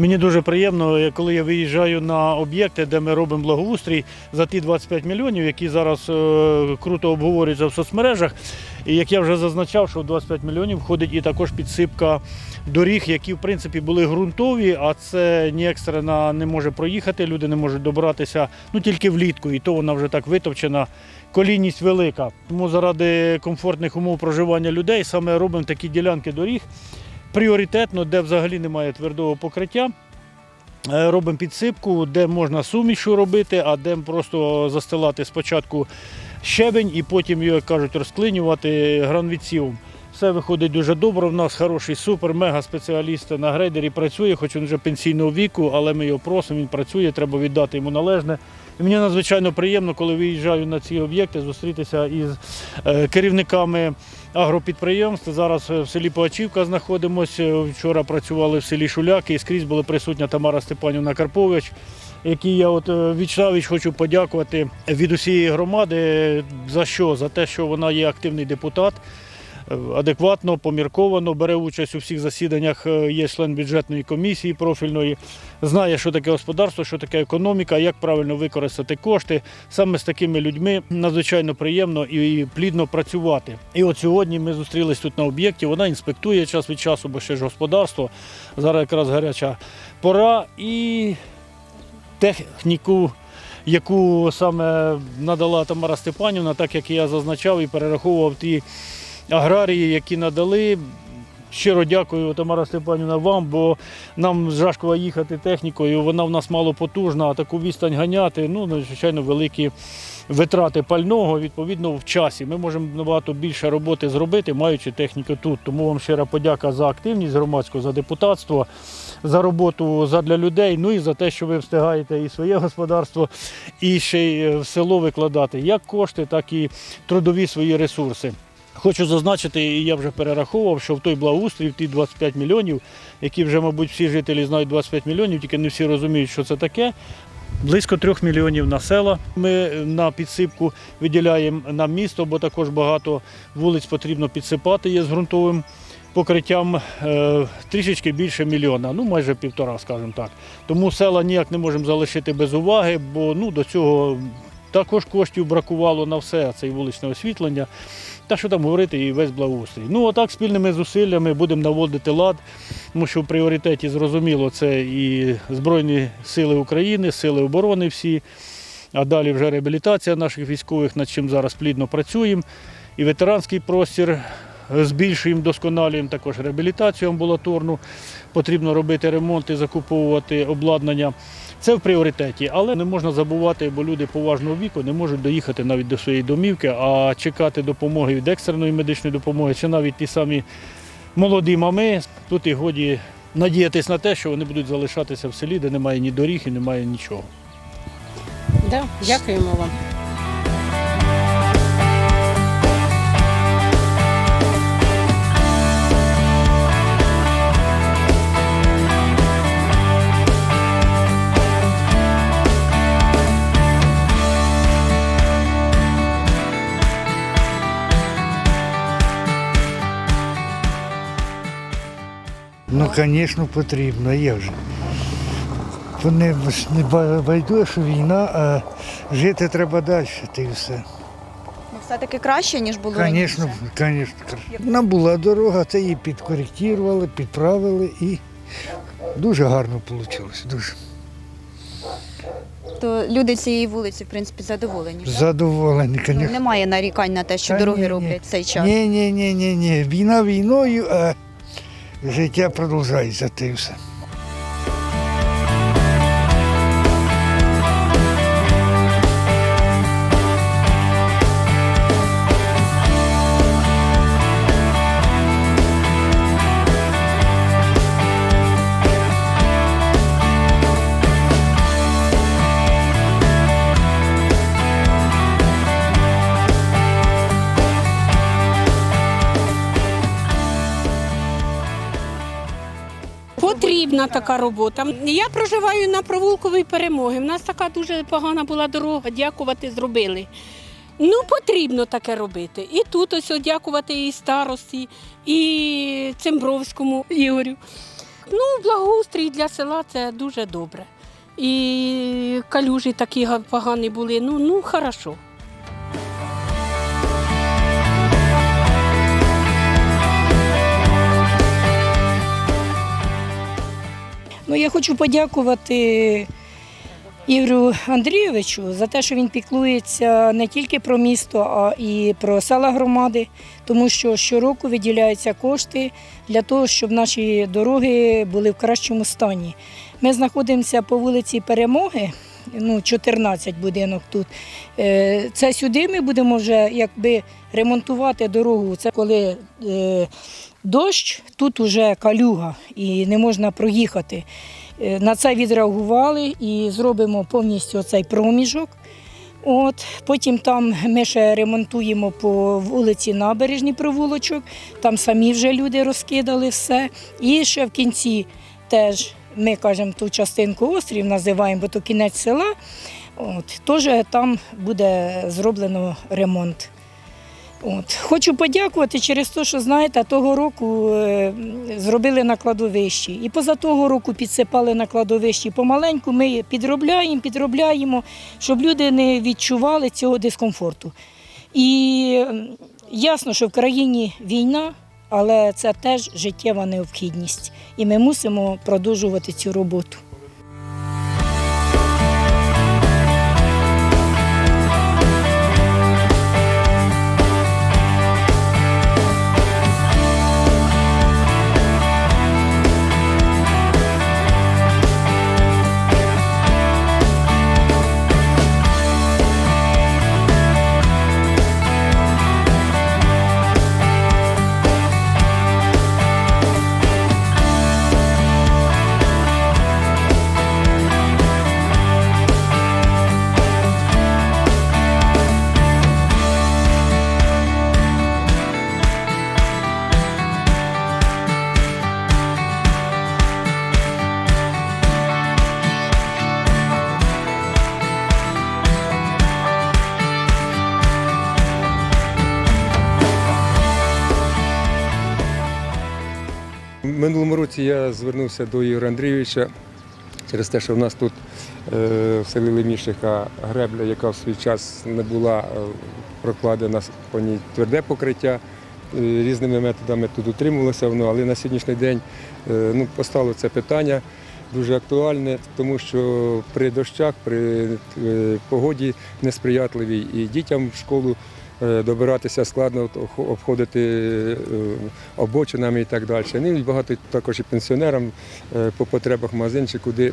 Мені дуже приємно, е, коли я виїжджаю на об'єкти, де ми робимо благоустрій за ті 25 мільйонів, які зараз е, круто обговорюються в соцмережах. І як я вже зазначав, що в 25 мільйонів входить і також підсипка доріг, які в принципі були ґрунтові, а це ні екстрена не може проїхати, люди не можуть добиратися ну тільки влітку, і то вона вже так витовчена. Колійність велика. Тому заради комфортних умов проживання людей саме робимо такі ділянки доріг пріоритетно, де взагалі немає твердого покриття. Е, Робимо підсипку, де можна сумішу робити, а де просто застилати спочатку щебень і потім, як кажуть, розклинювати гранвідсівом. Все виходить дуже добре. У нас хороший супер, мега спеціаліст на грейдері працює, хоч він вже пенсійного віку, але ми його просимо, він працює, треба віддати йому належне. І мені надзвичайно приємно, коли виїжджаю на ці об'єкти, зустрітися із е, керівниками агропідприємств. Зараз е, в селі Погачівка знаходимося. Вчора працювали в селі Шуляки і скрізь була присутня Тамара Степанівна Карпович, якій я от е, вічнавіч хочу подякувати від усієї громади. За що? За те, що вона є активний депутат. Адекватно, помірковано бере участь у всіх засіданнях. е, Є член бюджетної комісії профільної, знає, що таке господарство, що таке економіка, як правильно використати кошти. Саме з такими людьми надзвичайно приємно і плідно працювати. І от сьогодні ми зустрілись тут на об'єкті. Вона інспектує час від часу, бо ще ж господарство. Зараз якраз гаряча пора і техніку. Яку саме надала Тамара Степанівна, так як я зазначав і перераховував ті аграрії, які надали. Щиро дякую, Тамара Степанівна, вам, бо нам з їхати технікою, вона в нас мало потужна, а таку відстань ганяти, ну, надзвичайно великі витрати пального, відповідно, в часі. Ми можемо набагато більше роботи зробити, маючи техніку тут. Тому вам щира подяка за активність громадську, за депутатство, за роботу задля людей, ну і за те, що ви встигаєте і своє господарство, і ще й в село викладати як кошти, так і трудові свої ресурси. Хочу зазначити, і я вже перераховував, що в той благоустрій, ті 25 мільйонів, які вже, мабуть, всі жителі знають 25 мільйонів, тільки не всі розуміють, що це таке. Близько трьох мільйонів на села. Ми на підсипку виділяємо на місто, бо також багато вулиць потрібно підсипати є з ґрунтовим покриттям е, трішечки більше мільйона, ну майже півтора, скажімо так. Тому села ніяк не можемо залишити без уваги, бо ну, до цього також коштів бракувало на все, це і вуличне освітлення. Та що там говорити, і весь благоустрій. Ну, отак спільними зусиллями будемо наводити лад, тому що в пріоритеті зрозуміло це і Збройні Сили України, сили оборони всі, а далі вже реабілітація наших військових, над чим зараз плідно працюємо. І ветеранський простір збільшуємо, досконалюємо також реабілітацію амбулаторну. Потрібно робити ремонт і закуповувати обладнання. Це в пріоритеті, але не можна забувати, бо люди поважного віку не можуть доїхати навіть до своєї домівки, а чекати допомоги від екстреної медичної допомоги, чи навіть ті самі молоді мами. Тут і годі надіятись на те, що вони будуть залишатися в селі, де немає ні доріг і немає нічого. Да, дякуємо вам. Звісно, потрібно, є вже. Вони не ба- байдуже, що війна, а жити треба далі, й все. Ну, все-таки краще, ніж було Звісно, звісно. Нам була дорога, це її підкоректували, підправили і дуже гарно вийшло. Дуже То люди цієї вулиці, в принципі, задоволені. задоволені, Ну, немає нарікань на те, що Та дороги ні, ні. роблять в цей час. Ні, ні, ні, ні, ні. Війна війною, а життя продовжується, ти все. Потрібна така робота. Я проживаю на провулковій перемоги. У нас така дуже погана була дорога. Дякувати зробили. Ну, потрібно таке робити. І тут ось дякувати і старості, і Цимбровському Ігорю. ну благоустрій для села це дуже добре. І калюжі такі погані були. Ну, ну хорошо. Я хочу подякувати Ігорю Андрійовичу за те, що він піклується не тільки про місто, а і про села громади, тому що щороку виділяються кошти для того, щоб наші дороги були в кращому стані. Ми знаходимося по вулиці Перемоги. Ну, 14 будинок тут. Е, Це сюди ми будемо вже якби ремонтувати дорогу. Це коли е, дощ, тут уже калюга і не можна проїхати. Е, На це відреагували і зробимо повністю цей проміжок. От, потім там ми ще ремонтуємо по вулиці Набережний провулочок, там самі вже люди розкидали все. І ще в кінці теж ми кажемо ту частинку острів, називаємо, бо то кінець села. От, теж там буде зроблено ремонт. От. Хочу подякувати через те, що знаєте, того року е, зробили на кладовищі. І поза того року підсипали на кладовищі. Помаленьку ми підробляємо, підробляємо, щоб люди не відчували цього дискомфорту. І ясно, що в країні війна, але це теж життєва необхідність. І ми мусимо продовжувати цю роботу. Році я звернувся до Ігоря Андрійовича через те, що в нас тут е, в селі Лемішика гребля, яка в свій час не була е, прокладена по ній тверде покриття. Е, Різними методами тут утримувалося воно, але на сьогоднішній день ну, постало це питання дуже актуальне, тому що при дощах, при погоді несприятливій і дітям в школу добиратися складно, обходити е, обочинами і так далі. Ну і багато також і пенсіонерам е, по потребах магазинчик, куди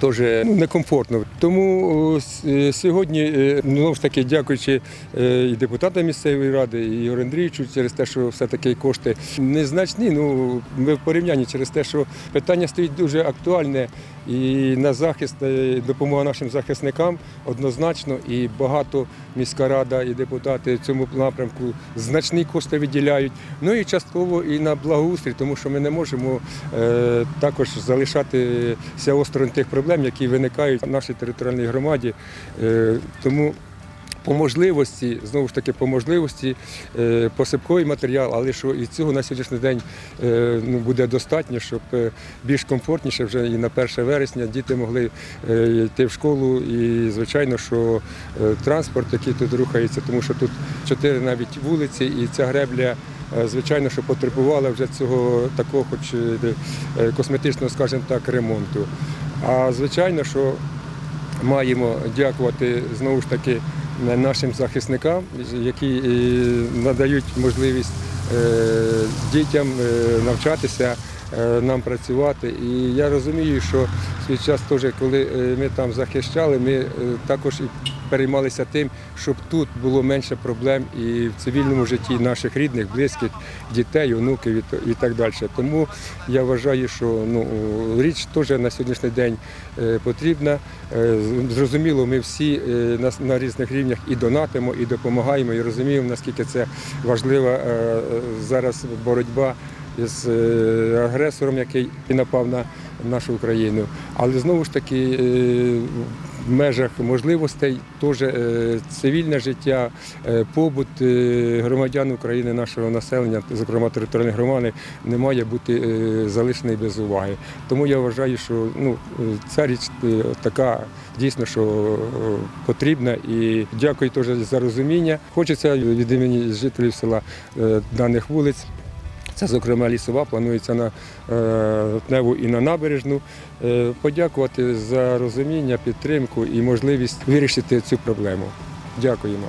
теж ну, некомфортно. Тому е, сьогодні, е, ну, знову ж таки, дякуючи е, і депутатам місцевої ради, і Ігорю Андрійовичу, через те, що все-таки кошти незначні. Ну, ми в порівнянні через те, що питання стоїть дуже актуальне і на захист, е, допомога нашим захисникам однозначно. І багато міська рада і депутати в цьому напрямку значні кошти виділяють. Ну і частково і на благоустрій, тому що ми не можемо е, також залишатися осторонь тих проблем, які виникають в нашій територіальній громаді. Е, тому по можливості, знову ж таки, по можливості е, посипковий матеріал, але що і цього на сьогоднішній день е, ну, буде достатньо, щоб е, більш комфортніше вже і на 1 вересня діти могли йти в школу. І звичайно, що транспорт, який тут рухається, тому що тут чотири навіть вулиці, і ця гребля. Звичайно, що потребувала вже цього такого, хоч косметичного, скажімо так, ремонту. А звичайно, що маємо дякувати знову ж таки нашим захисникам, які е, надають можливість е, дітям е, навчатися, нам працювати. І я розумію, що свій час, теж, коли е, ми там захищали, ми е, також і переймалися тим, щоб тут було менше проблем і в цивільному житті наших рідних, близьких, дітей, онуків і так далі. Тому я вважаю, що ну, річ теж на сьогоднішній день е, потрібна. Е, Зрозуміло, ми всі е, на, різних рівнях і донатимо, і допомагаємо, і розуміємо, наскільки це важлива е, е, зараз боротьба з е, агресором, який напав на нашу Україну. Але знову ж таки е, межах можливостей теж е, цивільне життя, побут громадян України, нашого населення, зокрема територіальної громади, не має бути залишений без уваги. Тому я вважаю, що ну, ця річ така дійсно, що потрібна. І дякую теж за розуміння. Хочеться від імені жителів села даних вулиць. Це, зокрема, лісова, планується на е, Тневу і на набережну. Е, Подякувати за розуміння, підтримку і можливість вирішити цю проблему. Дякуємо.